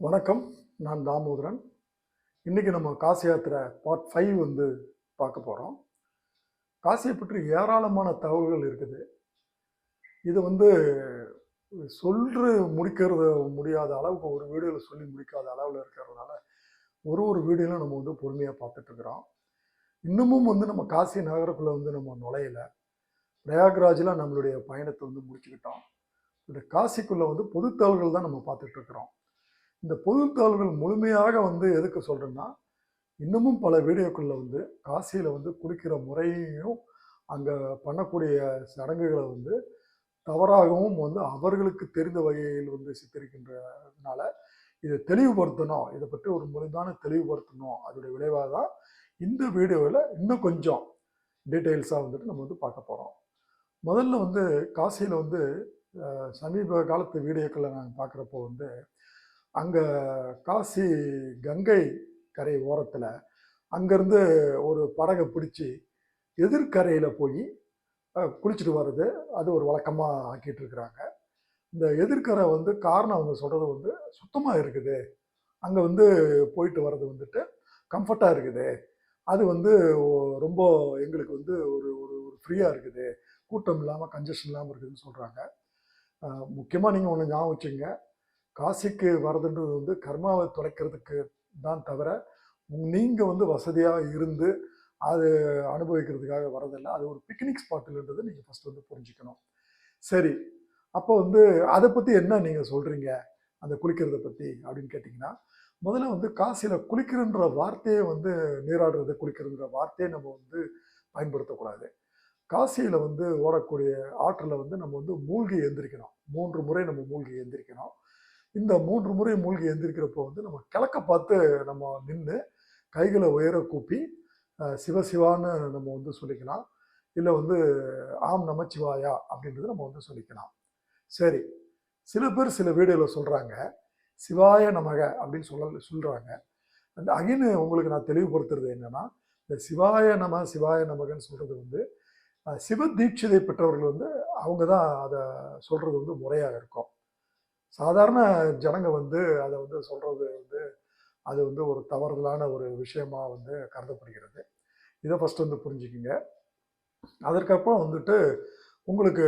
வணக்கம். நான் தாமோதரன். இன்றைக்கி நம்ம காசி யாத்திரை பார்ட் ஃபைவ் வந்து பார்க்க போகிறோம் காசியை பற்றி ஏராளமான தகவல்கள் இருக்குது. இது வந்து சொல்று முடிக்கிறது முடியாத அளவுக்கு ஒரு வீடியோவில் சொல்லி முடிக்காத அளவில் இருக்கிறதுனால ஒரு ஒரு வீடியோலும் நம்ம வந்து பொறுமையாக பார்த்துட்ருக்குறோம் இன்னமும் வந்து நம்ம காசி நகரக்குள்ளே வந்து நம்ம நுழையலை. பிரயாக்ராஜில் நம்மளுடைய பயணத்தை வந்து முடிச்சுக்கிட்டோம். இந்த காசிக்குள்ளே வந்து பொதுத்தகவல்கள் தான் நம்ம பார்த்துட்ருக்குறோம் இந்த பொதுத்தாள்கள் முழுமையாக வந்து எதுக்கு சொல்கிறேன்னா இன்னமும் பல வீடியோக்களில் வந்து காசியில் வந்து குளிக்கிற முறையையும் அங்கே பண்ணக்கூடிய சடங்குகளை வந்து தவறாகவும் வந்து அவர்களுக்கு தெரிந்த வகையில் வந்து சித்தரிக்கின்றதுனால இதை தெளிவுபடுத்தணும். இதை பற்றி ஒரு முழுமையான தெளிவுபடுத்தணும். அதோடைய விளைவாக தான் இந்த வீடியோவில் இன்னும் கொஞ்சம் டீட்டெயில்ஸாக வந்துட்டு நம்ம வந்து பார்க்க போகிறோம் முதல்ல வந்து காசியில் வந்து சமீப காலத்து வீடியோக்களை நாங்கள் பார்க்குறப்போ வந்து அங்கே காசி கங்கை கரை ஓரத்தில் அங்கேருந்து ஒரு படகை பிடிச்சி எதிர்கரையில் போய் குளிச்சுட்டு வர்றது அது ஒரு வழக்கமாக ஆக்கிட்டு இருக்கிறாங்க. இந்த எதிர்கரை வந்து காரணம் அவங்க சொல்கிறது வந்து சுத்தமாக இருக்குது. அங்கே வந்து போயிட்டு வர்றது வந்துட்டு கம்ஃபர்ட்டாக இருக்குது. அது வந்து ரொம்ப எங்களுக்கு வந்து ஒரு ஒரு ஒரு ஃப்ரீயாக இருக்குது. கூட்டம் இல்லாமல் கன்ஜெஷன் இல்லாமல் இருக்குதுன்னு சொல்கிறாங்க முக்கியமாக நீங்கள் ஒன்று ஞாபகம் வச்சுங்க காசிக்கு வர்றதுன்றது வந்து கர்மாவை தொலைக்கிறதுக்கு தான் தவிர நீங்கள் வந்து வசதியாக இருந்து அது அனுபவிக்கிறதுக்காக வரதில்லை அது ஒரு பிக்னிக் ஸ்பாட்டுன்றது நீங்கள் ஃபஸ்ட் வந்து புரிஞ்சுக்கணும். சரி. அப்போ வந்து அதை பற்றி என்ன நீங்கள் சொல்கிறீங்க அந்த குளிக்கிறத பற்றி அப்படின்னு கேட்டிங்கன்னா முதல்ல வந்து காசியில் குளிக்கிறன்ற வார்த்தையை வந்து நீராடுறது குளிக்கிறதுன்ற வார்த்தையை நம்ம வந்து பயன்படுத்தக்கூடாது. காசியில் வந்து ஓடக்கூடிய ஆற்றில் வந்து நம்ம வந்து மூழ்கி எந்திரிக்கணும். மூன்று முறை நம்ம மூழ்கி எந்திரிக்கணும். இந்த மூன்று முறை மூழ்கி எழுந்திருக்கிறப்போ வந்து நம்ம கிழக்க பார்த்து நம்ம நின்று கைகளை உயர கூப்பி சிவசிவான்னு சிவ சிவான்னு நம்ம வந்து சொல்லிக்கலாம். இல்லை வந்து ஆம் நமச்சிவாயா அப்படின்றது நம்ம வந்து சொல்லிக்கலாம். சரி. சில பேர் சில வீடியோவில் சொல்கிறாங்க சிவாய நமக அப்படின்னு சொல்ல சொல்கிறாங்க அந்த அகின்னு உங்களுக்கு நான் தெளிவுபடுத்துறது என்னென்னா இந்த சிவாய நம சிவாய நமகன்னு சொல்கிறது வந்து சிவ தீட்சிதை பெற்றவர்கள் வந்து அவங்க தான் அதை சொல்கிறது வந்து முறையாக இருக்கும். சாதாரண ஜனங்க வந்து அதை வந்து சொல்கிறது வந்து அது வந்து ஒரு தவறுதலான ஒரு விஷயமாக வந்து கருதப்படுகிறது. இதை ஃபஸ்ட்டு வந்து புரிஞ்சுக்கிங்க. அதற்கப்புறம் வந்துட்டு உங்களுக்கு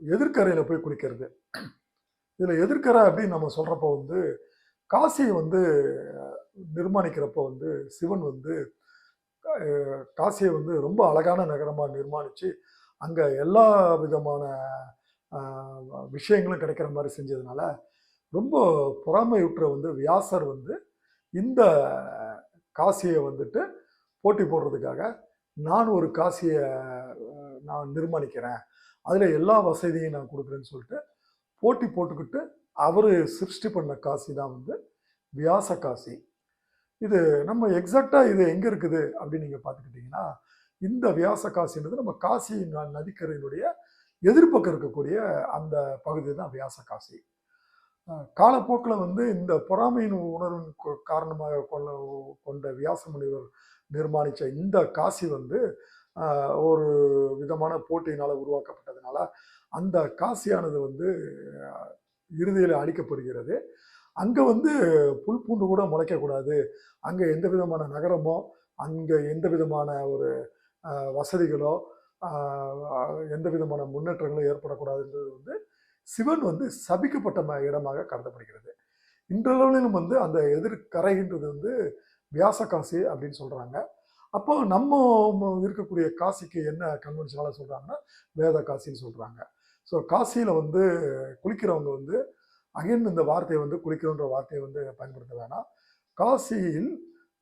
எதிர்க்கரையில் போய் குளிக்கிறது. இதில் எதிர்க்கரை அப்படின்னு நம்ம சொல்கிறப்போ வந்து காசியை வந்து நிர்மாணிக்கிறப்போ வந்து சிவன் வந்து காசியை வந்து ரொம்ப அழகான நகரமாக நிர்மாணித்து அங்கே எல்லா விதமான விஷயங்களும் கிடைக்கிற மாதிரி செஞ்சதுனால ரொம்ப பொறாமையுற்ற வந்து வியாசர் வந்து இந்த காசியை வந்துட்டு போட்டி போடுறதுக்காக நான் ஒரு காசியை நான் நிர்மாணிக்கிறேன். அதில் எல்லா வசதியும் நான் கொடுக்குறேன்னு சொல்லிட்டு போட்டி போட்டுக்கிட்டு அவர் சிருஷ்டி பண்ண காசி தான் வந்து வியாச காசி. இது நம்ம எக்ஸாக்டாக இது எங்கே இருக்குது அப்படின்னு நீங்கள் பார்த்துக்கிட்டிங்கன்னா இந்த வியாச காசின்றது நம்ம காசி நதிக்கரையினுடைய எதிர்பக்கம் இருக்கக்கூடிய அந்த பகுதி தான் வியாச காசி காலப்போக்கில் வந்து இந்த பொறாமையின் உணர்வின் கொ- காரணமாக கொள்ள கொண்ட வியாச முனிவர் நிர்மாணித்த இந்த காசி வந்து ஒரு விதமான போட்டியினால் உருவாக்கப்பட்டதுனால அந்த காசியானது வந்து இறுதியில் அழிக்கப்படுகிறது. அங்கே வந்து புல் பூண்டு கூட முளைக்கக்கூடாது. அங்கே எந்த விதமான நகரமோ அங்கே எந்த விதமான ஒரு வசதிகளோ எந்த விதமான முன்னேற்றங்களும் ஏற்படக்கூடாதுன்றது வந்து சிவன் வந்து சபிக்கப்பட்ட இடமாக கருதப்படுகிறது. இன்றளவிலும் வந்து அந்த எதிர்கரைகின்றது வந்து வியாச காசி அப்படின்னு சொல்கிறாங்க அப்போ நம்ம இருக்கக்கூடிய காசிக்கு என்ன கன்வென்ஷனால சொல்கிறாங்கன்னா வேத காசின்னு சொல்கிறாங்க ஸோ காசியில் வந்து குளிக்கிறவங்க வந்து அகைன் இந்த வார்த்தையை வந்து குளிக்கிறோன்ற வார்த்தையை வந்து பயன்படுத்த வேணாம். காசியில்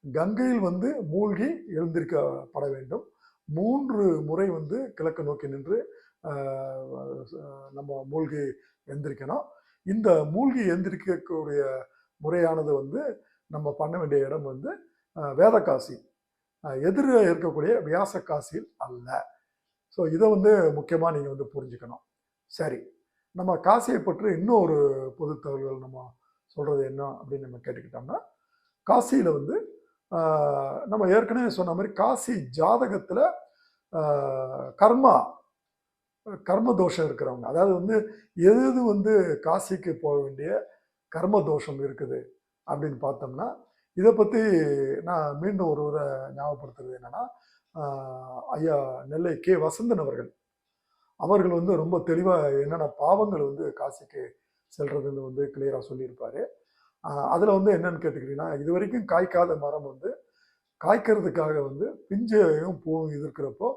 கங்கையில் வந்து மூழ்கி எழுந்திருக்கப்பட வேண்டும். மூன்று முறை வந்து கிழக்கு நோக்கி நின்று நம்ம மூழ்கி எந்திரிக்கணும். இந்த மூழ்கி எந்திரிக்கக்கூடிய முறையானது வந்து நம்ம பண்ண வேண்டிய இடம் வந்து வேதக்காசி. எதிர இருக்கக்கூடிய வியாச காசியில் அல்ல. ஸோ இதை வந்து முக்கியமாக நீங்கள் வந்து புரிஞ்சுக்கணும். சரி. நம்ம காசியை பற்றி இன்னும் ஒரு பொது தகவல்கள் நம்ம சொல்கிறது என்ன அப்படின்னு நம்ம கேட்டுக்கிட்டோம்னா காசியில் வந்து நம்ம ஏற்கனவே சொன்ன மாதிரி காசி ஜாதகத்தில் கர்மா கர்ம தோஷம் இருக்கிறவங்க. அதாவது வந்து எது எது வந்து காசிக்கு போக வேண்டிய கர்ம தோஷம் இருக்குது அப்படின்னு பார்த்தோம்னா இதை பற்றி நான் மீண்டும் ஒரு ஞாபகப்படுத்துறது என்னென்னா ஐயா நெல்லை கே. வசந்தன் அவர்கள். அவர்கள் வந்து ரொம்ப தெளிவாக என்னென்ன பாவங்கள் வந்து காசிக்கு செல்றதுன்னு வந்து கிளியராக சொல்லியிருப்பாரு. அதில் வந்து என்னன்னு கேட்டுக்கிட்டீங்கன்னா இது வரைக்கும் காய்க்காத மரம் வந்து காய்க்கிறதுக்காக வந்து பிஞ்சையும் பூவும் எதிர்க்கிறப்போ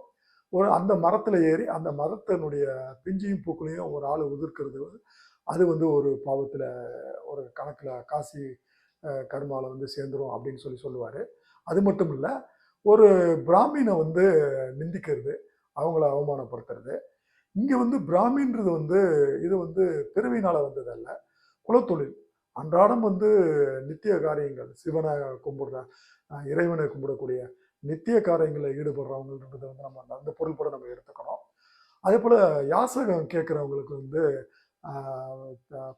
ஒரு அந்த மரத்தில் ஏறி அந்த மரத்தினுடைய பிஞ்சையும் பூக்களையும் ஒரு ஆள் உதிர்க்கிறது வந்து அது வந்து ஒரு பாவத்தில் ஒரு கணக்கில் காசி கர்மாவில் வந்து சேர்ந்துரும் அப்படின்னு சொல்லி சொல்லுவார். அது மட்டும் இல்லை ஒரு பிராமினை வந்து நிந்திக்கிறது அவங்கள அவமானப்படுத்துறது. இங்கே வந்து பிராமின்றது வந்து இது வந்து பிறவினால் வந்ததல்ல குலத்தொழில். அன்றாடம் வந்து நித்திய காரியங்கள் சிவனை கும்பிடுற இறைவனை கும்பிடக்கூடிய நித்திய காரியங்களில் ஈடுபடுறவங்கன்றதை வந்து நம்ம அந்த- அந்த பொருள்பட நம்ம எடுத்துக்கணும். அதே போல் யாசகம் கேட்குறவங்களுக்கு வந்து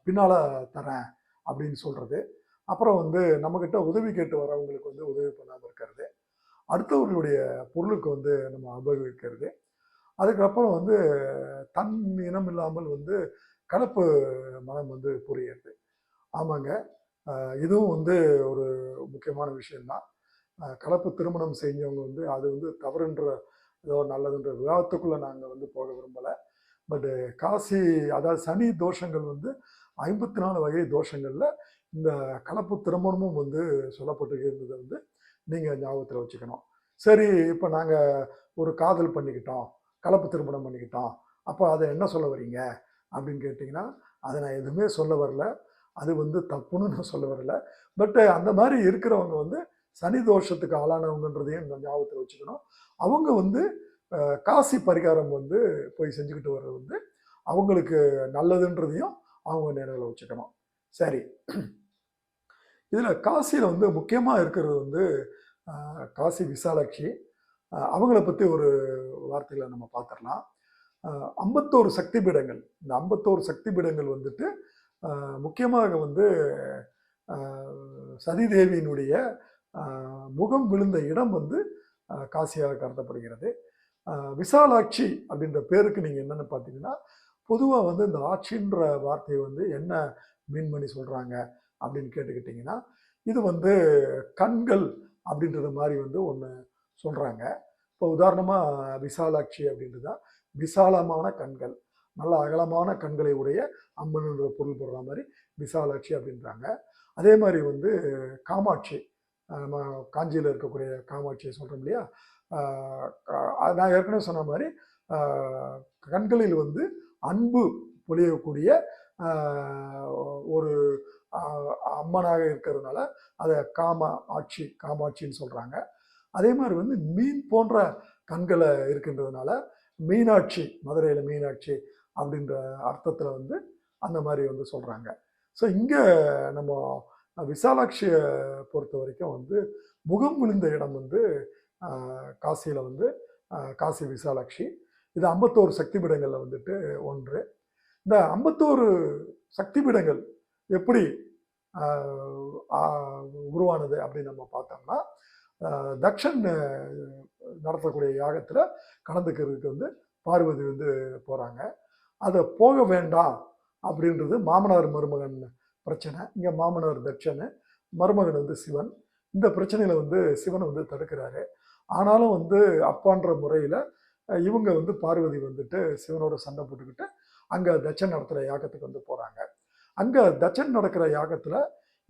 பின்னால் தரேன் அப்படின்னு சொல்கிறது அப்புறம் வந்து நம்மக்கிட்ட உதவி கேட்டு வரவங்களுக்கு வந்து உதவி பண்ணாமல் இருக்கிறது. அடுத்தவர்களுடைய பொருளுக்கு வந்து நம்ம அபகரிக்கிறது. அதுக்கப்புறம் வந்து தன் இனம் இல்லாமல் வந்து கலப்பு மனம் வந்து புரியுறது. ஆமாங்க. இதுவும் வந்து ஒரு முக்கியமான விஷயம்தான். கலப்பு திருமணம் செஞ்சவங்க வந்து அது வந்து தவறுன்ற ஏதோ நல்லதுன்ற விவாதத்துக்குள்ளே நாங்கள் வந்து போக விரும்பலை. பட்டு காசி அதாவது சனி தோஷங்கள் வந்து ஐம்பத்தி நாலு வகை தோஷங்களில் இந்த கலப்பு திருமணமும் வந்து சொல்லப்பட்டு இருந்ததை வந்து நீங்கள் ஞாபகத்தில் வச்சுக்கணும். சரி இப்போ நாங்கள் ஒரு காதல் பண்ணிக்கிட்டோம் கலப்பு திருமணம் பண்ணிக்கிட்டோம் அப்போ அதை என்ன சொல்ல வரீங்க அப்படின்னு கேட்டிங்கன்னா அதை நான் எதுவுமே சொல்ல வரல. அது வந்து தப்புன்னு நான் சொல்ல வரல. பட்டு அந்த மாதிரி இருக்கிறவங்க வந்து சனி தோஷத்துக்கு ஆளானவங்கன்றதையும் இந்த ஞாபகத்தில் வச்சுக்கணும். அவங்க வந்து காசி பரிகாரம் வந்து போய் செஞ்சுக்கிட்டு வர்றது வந்து அவங்களுக்கு நல்லதுன்றதையும் அவங்க நினைவில் வச்சுக்கணும். சரி. இதில் காசியில் வந்து முக்கியமாக இருக்கிறது வந்து காசி விசாலாட்சி. அவங்கள பற்றி ஒரு வார்த்தைகளை நம்ம பார்த்துடலாம் ஐம்பத்தோரு சக்தி பீடங்கள் இந்த ஐம்பத்தோரு சக்தி பீடங்கள் வந்துட்டு முக்கியமாக வந்து சதிதேவியினுடைய முகம் விழுந்த இடம் வந்து காசியாக கருதப்படுகிறது. விசாலாட்சி அப்படின்ற பேருக்கு நீங்கள் என்னென்னு பார்த்தீங்கன்னா பொதுவாக வந்து இந்த ஆட்சின்ற வார்த்தையை வந்து என்ன மீன் பண்ணி சொல்கிறாங்க அப்படின்னு கேட்டுக்கிட்டிங்கன்னா இது வந்து கண்கள் அப்படின்றது மாதிரி வந்து ஒன்று சொல்கிறாங்க இப்போ உதாரணமாக விசாலாட்சி அப்படின்றது தான் விசாலமான கண்கள். நல்ல அகலமான கண்களை உடைய அம்மன்ன்ற பொருள் போடுற மாதிரி விசாலாட்சி அப்படின்றாங்க. அதே மாதிரி வந்து காமாட்சி நம்ம காஞ்சியில் இருக்கக்கூடிய காமாட்சியை சொல்கிறோம் இல்லையா? நான் ஏற்கனவே சொன்ன மாதிரி கண்களில் வந்து அன்பு பொழியக்கூடிய ஒரு அம்மனாக இருக்கிறதுனால அதை காம ஆட்சி காமாட்சின்னு சொல்கிறாங்க அதே மாதிரி வந்து மீன் போன்ற கண்களை இருக்கின்றதுனால மீனாட்சி மதுரையில் மீனாட்சி அப்படின்ற அர்த்தத்தில் வந்து அந்த மாதிரி வந்து சொல்கிறாங்க ஸோ இங்கே நம்ம விசாலாட்சியை பொறுத்த வரைக்கும் வந்து முகம் விழுந்த இடம் வந்து காசியில் வந்து காசி விசாலாட்சி. இது ஐம்பத்தோரு சக்தி பீடங்களில் வந்துட்டு ஒன்று. இந்த ஐம்பத்தோரு சக்தி பீடங்கள் எப்படி உருவானது அப்படின்னு நம்ம பார்த்தோம்னா தக்ஷன் நடத்தக்கூடிய யாகத்தில் கலந்துக்கிறதுக்கு வந்து பார்வதி வந்து போகிறாங்க அதை போக வேண்டாம் அப்படின்றது மாமனார் மருமகன் பிரச்சனை இங்கே மாமனார் தட்சணு மருமகன் வந்து சிவன். இந்த பிரச்சனையில் வந்து சிவனை வந்து தடுக்கிறாரு. ஆனாலும் வந்து அப்பான்ற முறையில் இவங்க வந்து பார்வதி வந்துட்டு சிவனோட சண்டை போட்டுக்கிட்டு அங்கே தட்சன் நடத்துகிற யாகத்துக்கு வந்து போகிறாங்க அங்கே தட்சன் நடக்கிற யாகத்தில்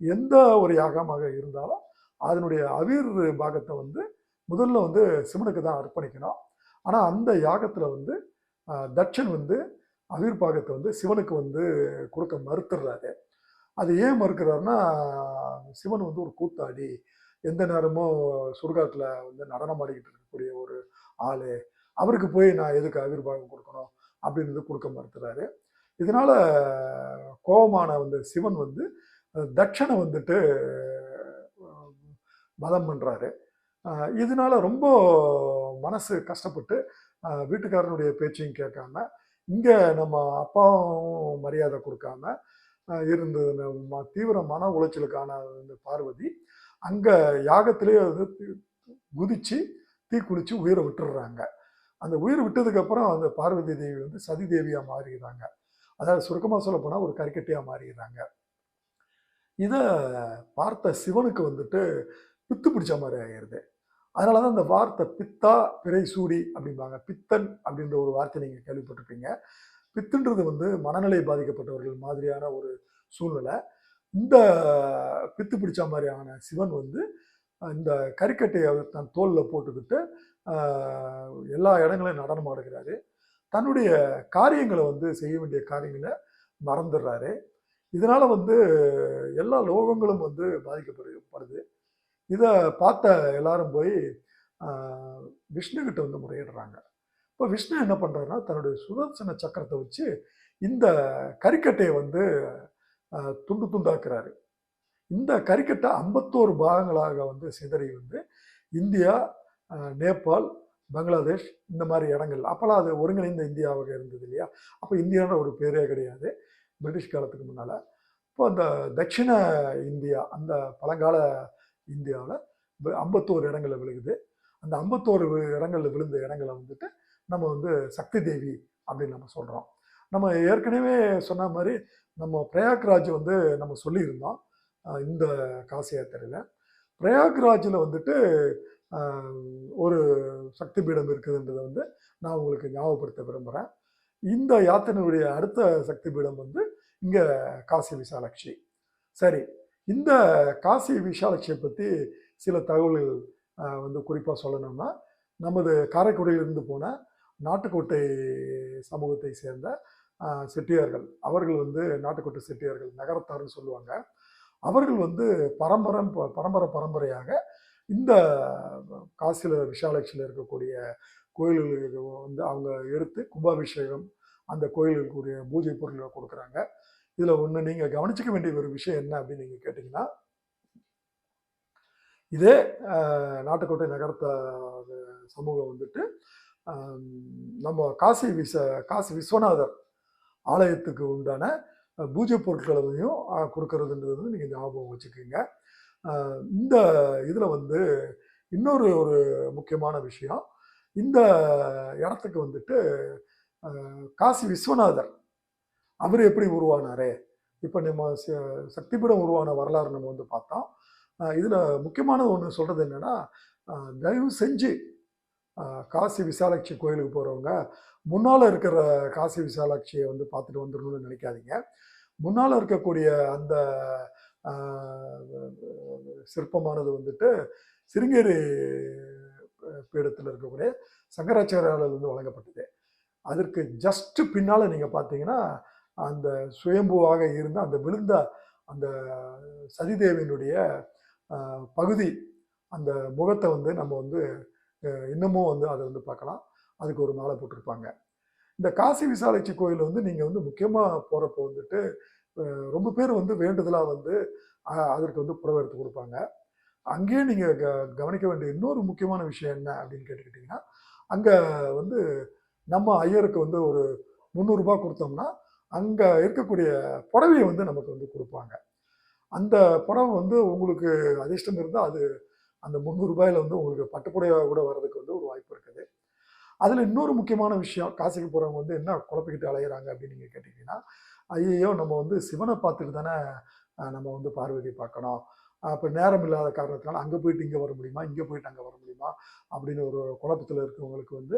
எந்த ஒரு யாகமாக இருந்தாலும் அதனுடைய அவிர் பாகத்தை வந்து முதல்ல வந்து சிவனுக்கு தான் அர்ப்பணிக்கணும். ஆனால் அந்த யாகத்தில் வந்து தட்சன் வந்து அவிர் பாகத்தை வந்து சிவனுக்கு வந்து கொடுக்க மறுத்துடுறாரு அது ஏன் மறுக்கிறாருன்னா சிவன் வந்து ஒரு கூத்தாடி எந்த நேரமும் சுடுகாட்டில் வந்து நடனம் ஆடிக்கிட்டு இருக்கக்கூடிய ஒரு ஆள் அவருக்கு போய் நான் எதுக்கு ஆவிர்வாகம் கொடுக்கணும் அப்படின்னு கொடுக்க மறுத்துறாரு. இதனால் கோபமான வந்து சிவன் வந்து தட்சணை வந்துட்டு மதம் வதம் பண்ணுறாரு இதனால ரொம்ப மனசு கஷ்டப்பட்டு வீட்டுக்காரனுடைய பேச்சையும் கேட்காம இங்கே நம்ம அப்பாவும் மரியாதை கொடுக்காம இருந்தது. தீவிர மன உளைச்சலுக்கான இந்த பார்வதி அங்கே யாகத்திலேயே வந்து குதிச்சு தீ குளிச்சு உயிரை விட்டுடுறாங்க அந்த உயிர் விட்டதுக்கப்புறம் அந்த பார்வதி தேவி வந்து சதி தேவியாக மாறிடுறாங்க. அதாவது சுருக்கமாக சொல்ல போனால் ஒரு கறிக்கட்டையாக மாறிடுறாங்க. இதை பார்த்த சிவனுக்கு வந்துட்டு பித்து பிடிச்ச மாதிரி ஆகிடுது அதனால தான் அந்த வார்த்தை பித்தா பிறை சூடி அப்படிம்பாங்க. பித்தன் அப்படின்ற ஒரு வார்த்தை நீங்கள் கேள்விப்பட்டிருப்பீங்க. பித்துன்றது வந்து மனநிலை பாதிக்கப்பட்டவர்கள் மாதிரியான ஒரு சூழ்நிலை. இந்த பித்து பிடிச்ச மாதிரியான சிவன் வந்து இந்த கறிக்கட்டையை தன் தோலில் போட்டுக்கிட்டு எல்லா இடங்களையும் நடனம் ஆடுகிறாரு. தன்னுடைய காரியங்களை வந்து செய்ய வேண்டிய காரியங்களை மறந்துடுறாரு. இதனால் வந்து எல்லா லோகங்களும் வந்து பாதிக்கப்படுது இதை பார்த்த எல்லாரும் போய் விஷ்ணுக்கிட்ட வந்து முறையிடுறாங்க. இப்போ விஷ்ணு என்ன பண்றாருன்னா தன்னுடைய சுதர்சன சக்கரத்தை வச்சு இந்த கறிக்கட்டையை வந்து துண்டு துண்டாக்குறாரு. இந்த கறிக்கட்டை ஐம்பத்தோரு பாகங்களாக வந்து சிதறி வந்து இந்தியா நேபாள் பங்களாதேஷ் இந்த மாதிரி இடங்கள். அப்போல்லாம் அது ஒருங்கிணைந்த இந்தியாவாக இருந்தது இல்லையா? அப்போ இந்தியான்ற ஒரு பேரே கிடையாது பிரிட்டிஷ் காலத்துக்கு முன்னால். இப்போ அந்த தட்சிண இந்தியா அந்த பழங்கால இந்தியாவில் ஐம்பத்தோரு இடங்களில் விழுகுது. அந்த ஐம்பத்தோரு இடங்களில் விழுந்த இடங்களை வந்துட்டு நம்ம வந்து சக்தி தேவி அப்படின்னு நம்ம சொல்கிறோம் நம்ம ஏற்கனவே சொன்ன மாதிரி நம்ம பிரயாக்ராஜ் வந்து நம்ம சொல்லியிருந்தோம் இந்த காசி யாத்திரையில் பிரயாக்ராஜில் வந்துட்டு ஒரு சக்தி பீடம் இருக்குதுன்றதை வந்து நான் உங்களுக்கு ஞாபகப்படுத்த விரும்புகிறேன் இந்த யாத்திரையுடைய அடுத்த சக்தி பீடம் வந்து இங்கே காசி விசாலாட்சி. சரி இந்த காசி விஷாலட்சியை பற்றி சில தகவல்கள் வந்து குறிப்பாக சொல்லணும்னா நமது காரைக்குடியிலிருந்து போன நாட்டுக்கோட்டை சமூகத்தை சேர்ந்த செட்டியார்கள். அவர்கள் வந்து நாட்டுக்கோட்டை செட்டியார்கள் நகரத்தார்னு சொல்லுவாங்க. அவர்கள் வந்து பரம்பரம் பரம்பரை பரம்பரையாக இந்த காசியில் விஷாலட்சியில் இருக்கக்கூடிய கோயில்களுக்கு வந்து அவங்க எடுத்து கும்பாபிஷேகம் அந்த கோயிலுக்குரிய பூஜை பொருள்களை கொடுக்குறாங்க. இதில் ஒன்று நீங்கள் கவனிச்சிக்க வேண்டிய ஒரு விஷயம் என்ன அப்படின்னு நீங்கள் கேட்டிங்கன்னா இதே நாட்டுக்கோட்டை நகரத்த சமூகம் வந்துட்டு நம்ம காசி விச காசி விஸ்வநாதர் ஆலயத்துக்கு உண்டான பூஜை பொருட்களையும் கொடுக்கறதுன்றது வந்து நீங்கள் ஞாபகம் வச்சுக்கோங்க. இந்த இதில் வந்து இன்னொரு ஒரு முக்கியமான விஷயம் இந்த இடத்துக்கு வந்துட்டு காசி விஸ்வநாதர் அவர் எப்படி உருவானாரு? இப்போ நம்ம ச- சக்திபீடம் உருவான வரலாறு நம்ம வந்து பார்த்தோம். இதில் முக்கியமான ஒன்று சொல்கிறது என்னென்னா தயவு செஞ்சு காசி விசாலாட்சி கோயிலுக்கு போகிறவங்க முன்னால் இருக்கிற காசி விசாலாட்சியை வந்து பார்த்துட்டு வந்துடணும்னு நினைக்காதீங்க. முன்னால் இருக்கக்கூடிய அந்த சிற்பமானது வந்துட்டு சிருங்கேரி பீடத்தில் இருக்கக்கூடிய சங்கராச்சாரியால் வந்து வழங்கப்பட்டது. அதற்கு ஜஸ்ட் பின்னால் நீங்கள் பார்த்தீங்கன்னா அந்த சுயம்புவாக இருந்த அந்த விழுந்த அந்த சதிதேவியினுடைய பகுதி அந்த முகத்தை வந்து நம்ம வந்து இன்னமும் வந்து அதை வந்து பார்க்கலாம். அதுக்கு ஒரு மாலை போட்டிருப்பாங்க. இந்த காசி விசாலாட்சி கோயில் வந்து நீங்கள் வந்து முக்கியமாக போகிறப்போ வந்துட்டு ரொம்ப பேர் வந்து வேண்டுதலாக வந்து அதற்கு வந்து புறவை எடுத்து கொடுப்பாங்க. அங்கேயே நீங்கள் க கவனிக்க வேண்டிய இன்னொரு முக்கியமான விஷயம் என்ன அப்படின்னு கேட்டுக்கிட்டிங்கன்னா அங்கே வந்து நம்ம ஐயருக்கு வந்து ஒரு முந்நூறுரூபா கொடுத்தோம்னா அங்கே இருக்கக்கூடிய புடவையை வந்து நமக்கு வந்து கொடுப்பாங்க. அந்த புடவை வந்து உங்களுக்கு அதிர்ஷ்டம் இருந்தால் அது அந்த முந்நூறுரூபாயில் வந்து உங்களுக்கு பட்டுப்புடவை கூட வர்றதுக்கு வந்து ஒரு வாய்ப்பு இருக்குது. அதில் இன்னொரு முக்கியமான விஷயம் காசிக்கு போகிறவங்க வந்து என்ன குழப்பிக்கிட்டு அலையிறாங்க அப்படின்னு நீங்கள் கேட்டிங்கன்னா ஐயோ நம்ம வந்து சிவனை பார்த்துட்டு தானே நம்ம வந்து பார்வதி பார்க்கணும். அப்போ நேரம் இல்லாத காரணத்தினால அங்கே போயிட்டு இங்கே வர முடியுமா? இங்கே போயிட்டு அங்கே வர முடியுமா? அப்படின்னு ஒரு குழப்பத்தில் இருக்கவங்களுக்கு வந்து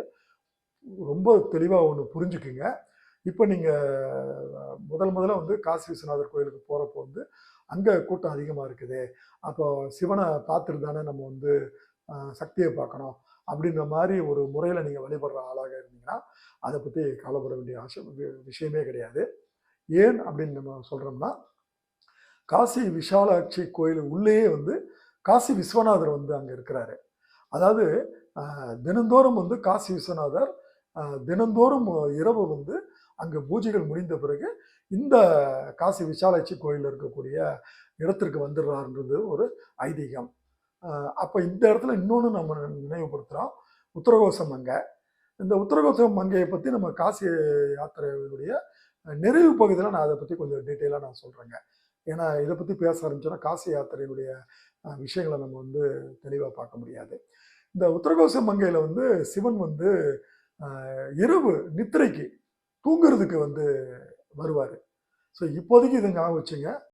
ரொம்ப தெளிவாக ஒன்று புரிஞ்சுக்குங்க. இப்போ நீங்கள் முதல் முதல்ல வந்து காசி விஸ்வநாதர் கோயிலுக்கு போகிறப்போ வந்து அங்கே கூட்டம் அதிகமாக இருக்குது. அப்போ சிவனை பார்த்துட்டு தானே நம்ம வந்து சக்தியை பார்க்கணும். அப்படின்ற மாதிரி ஒரு முறையில் நீங்கள் வழிபடுற ஆளாக இருந்தீங்கன்னா அதை பற்றி கவலைப்பட வேண்டிய ஆசை விஷயமே கிடையாது. ஏன் அப்படின்னு நம்ம சொல்கிறோம்னா காசி விஷாலாட்சி கோயில் உள்ளேயே வந்து காசி விஸ்வநாதர் வந்து அங்கே இருக்கிறாரு. அதாவது தினந்தோறும் வந்து காசி விஸ்வநாதர் தினந்தோறும் இரவு வந்து அங்கே பூஜைகள் முடிந்த பிறகு இந்த காசி விசாலாட்சி கோயிலில் இருக்கக்கூடிய இடத்திற்கு வந்துடுறாருன்றது ஒரு ஐதீகம். அப்போ இந்த இடத்துல இன்னொன்று நம்ம நினைவுபடுத்துகிறோம் உத்தரகோச மங்கை. இந்த உத்தரகோச மங்கையை பற்றி நம்ம காசி யாத்திரையினுடைய நிறைவு பகுதியில் நான் அதை பற்றி கொஞ்சம் டீட்டெயிலாக நான் சொல்கிறேங்க ஏன்னா இதை பற்றி பேச ஆரம்பிச்சோன்னா காசி யாத்திரையினுடைய விஷயங்களை நம்ம வந்து தெளிவாக பார்க்க முடியாது. இந்த உத்தரகோச மங்கையில் வந்து சிவன் வந்து இரவு நித்திரைக்கு தூங்குறதுக்கு வந்து வருவார். ஸோ இப்போதைக்கு இதை ஞாபகம் வச்சுங்க.